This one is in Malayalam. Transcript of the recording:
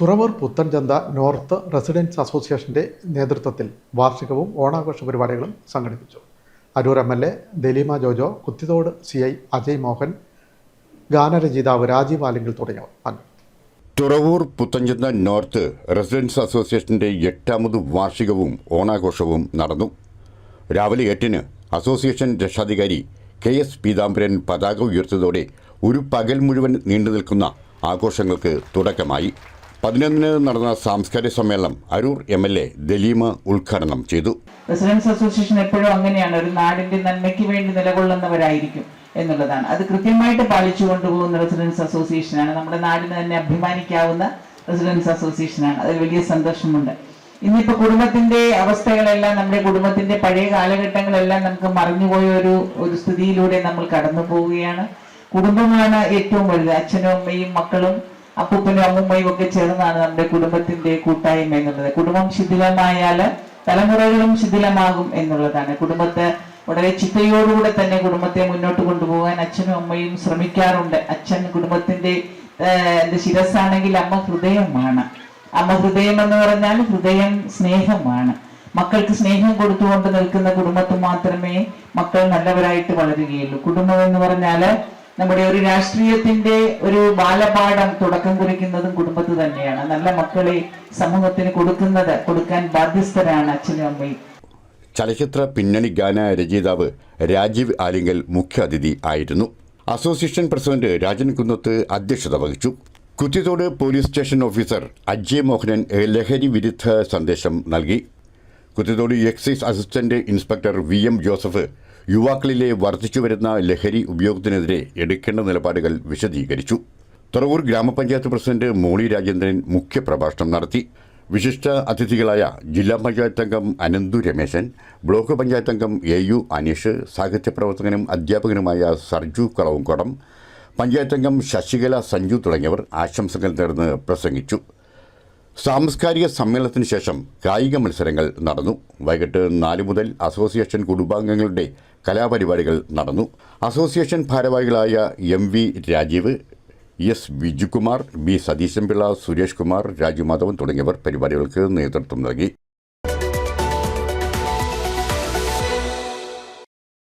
തുറവൂർ പുത്തൻചന്ത നോർത്ത് റെസിഡൻസ് അസോസിയേഷന്റെ നേതൃത്വത്തിൽ വാർഷികവും ഓണാഘോഷ പരിപാടികളും സംഘടിപ്പിച്ചു. Aroor M L A Dalima Jojo Kuthiathode C I Ajay Mohan ഗാനരചയിതാവ് രാജീവ് ആലിംഗിൽ തുടങ്ങിയവർ പങ്കെടുത്തു. തുറവൂർ പുത്തഞ്ചന്ത നോർത്ത് റെസിഡൻസ് അസോസിയേഷന്റെ എട്ടാമത് വാർഷികവും ഓണാഘോഷവും നടന്നു. രാവിലെ എട്ടിന് അസോസിയേഷൻ രക്ഷാധികാരി കെ എസ് പീതാംബരൻ പതാക ഉയർത്തിയതോടെ ഒരു പകൽ മുഴുവൻ നീണ്ടു നിൽക്കുന്ന ആഘോഷങ്ങൾക്ക് തുടക്കമായി. പതിനൊന്നിന് നടന്ന സാംസ്കാരിക സമ്മേളനം Aroor M L A Dalima ഉദ്ഘാടനം ചെയ്തു. റെസിഡൻസ് അസോസിയേഷൻ എപ്പോഴും അങ്ങനെയാണ് ഒരു നാടിന്റെ നന്മയ്ക്ക് വേണ്ടി നിലകൊള്ളുന്നവരായിരിക്കും എന്നുള്ളതാണ്. അത് കൃത്യമായിട്ട് പാലിച്ചു കൊണ്ടുപോകുന്ന റെസിഡൻസ് അസോസിയേഷനാണ്. നമ്മുടെ നാടിന് തന്നെ അഭിമാനിക്കാവുന്ന റെസിഡൻസ് അസോസിയേഷനാണ്. അതിൽ വലിയ സന്തോഷമുണ്ട് ഇന്നിപ്പോ കുടുംബത്തിന്റെ അവസ്ഥകളെല്ലാം നമ്മുടെ കുടുംബത്തിന്റെ പഴയ കാലഘട്ടങ്ങളെല്ലാം നമുക്ക് മറിഞ്ഞുപോയ ഒരു ഒരു സ്ഥിതിയിലൂടെ നമ്മൾ കടന്നു പോവുകയാണ് കുടുംബമാണ് ഏറ്റവും വലുത്. അച്ഛനും അമ്മയും മക്കളും അപ്പൂപ്പനും അമ്മൂമ്മയും ഒക്കെ ചേർന്നാണ് നമ്മുടെ കുടുംബത്തിന്റെ കൂട്ടായ്മ എന്നുള്ളത്. കുടുംബം ശിഥിലമായാൽ തലമുറകളും ശിഥിലമാകും എന്നുള്ളതാണ്. കുടുംബത്തെ വളരെ ചിട്ടയോടുകൂടെ തന്നെ കുടുംബത്തെ മുന്നോട്ട് കൊണ്ടുപോകാൻ അച്ഛനും അമ്മയും ശ്രമിക്കാറുണ്ട്. അച്ഛൻ കുടുംബത്തിന്റെ ശിരസാണെങ്കിൽ അമ്മ ഹൃദയമാണ്. അമ്മ ഹൃദയം എന്ന് പറഞ്ഞാൽ ഹൃദയം സ്നേഹമാണ്. മക്കൾക്ക് സ്നേഹം കൊടുത്തുകൊണ്ട് നിൽക്കുന്ന കുടുംബത്തിൽ മാത്രമേ മക്കൾ നല്ലവരായിട്ട് വളരുകയുള്ളൂ. കുടുംബം എന്ന് പറഞ്ഞാൽ നമ്മുടെ ഒരു രാഷ്ട്രീയത്തിന്റെ ഒരു ബാലപാഠം തുടക്കം കുറിക്കുന്നതും കുടുംബത്തിൽ തന്നെയാണ്. നല്ല മക്കളെ സമൂഹത്തിന് കൊടുക്കുന്നത് കൊടുക്കാൻ ബാധ്യസ്ഥരാണ് അച്ഛനും അമ്മയും. ചലച്ചിത്ര പിന്നണി ഗാന രചയിതാവ് രാജീവ് ആലിംഗൽ മുഖ്യാതിഥി ആയിരുന്നു. അസോസിയേഷൻ പ്രസിഡന്റ് രാജൻ കുന്നത്ത് അധ്യക്ഷത വഹിച്ചു. Kuthiathode police station officer Ajay Mohanan ലഹരി വിരുദ്ധ സന്ദേശം നൽകി. Kuthiathode excise assistant inspector V M Joseph യുവാക്കളിലെ വർദ്ധിച്ചുവരുന്ന ലഹരി ഉപയോഗത്തിനെതിരെ എടുക്കേണ്ട നിലപാടുകൾ വിശദീകരിച്ചു. തുറവൂർ ഗ്രാമപഞ്ചായത്ത് പ്രസിഡന്റ് മോളി രാജേന്ദ്രൻ മുഖ്യപ്രഭാഷണം നടത്തി. വിശിഷ്ട അതിഥികളായ ജില്ലാ പഞ്ചായത്ത് അംഗം അനന്തു രമേശൻ ബ്ലോക്ക് പഞ്ചായത്ത് അംഗം എ യു അനീഷ് സാഹിത്യ പ്രവർത്തകനും അധ്യാപകനുമായ സർജു കളവുംകോടം പഞ്ചായത്ത് അംഗം ശശികല സഞ്ജു തുടങ്ങിയവർ ആശംസകൾ നേർന്ന് പ്രസംഗിച്ചു. സാംസ്കാരിക സമ്മേളനത്തിന് ശേഷം കായിക മത്സരങ്ങൾ നടന്നു. വൈകിട്ട് നാല് മുതൽ അസോസിയേഷൻ കുടുംബാംഗങ്ങളുടെ കലാപരിപാടികൾ നടന്നു. അസോസിയേഷൻ ഭാരവാഹികളായ M V Rajeev S Vijukumar B Satheesanpillai Suresh Kumar Raju Madhavan തുടങ്ങിയവർ പരിപാടികൾക്ക് നേതൃത്വം നൽകി.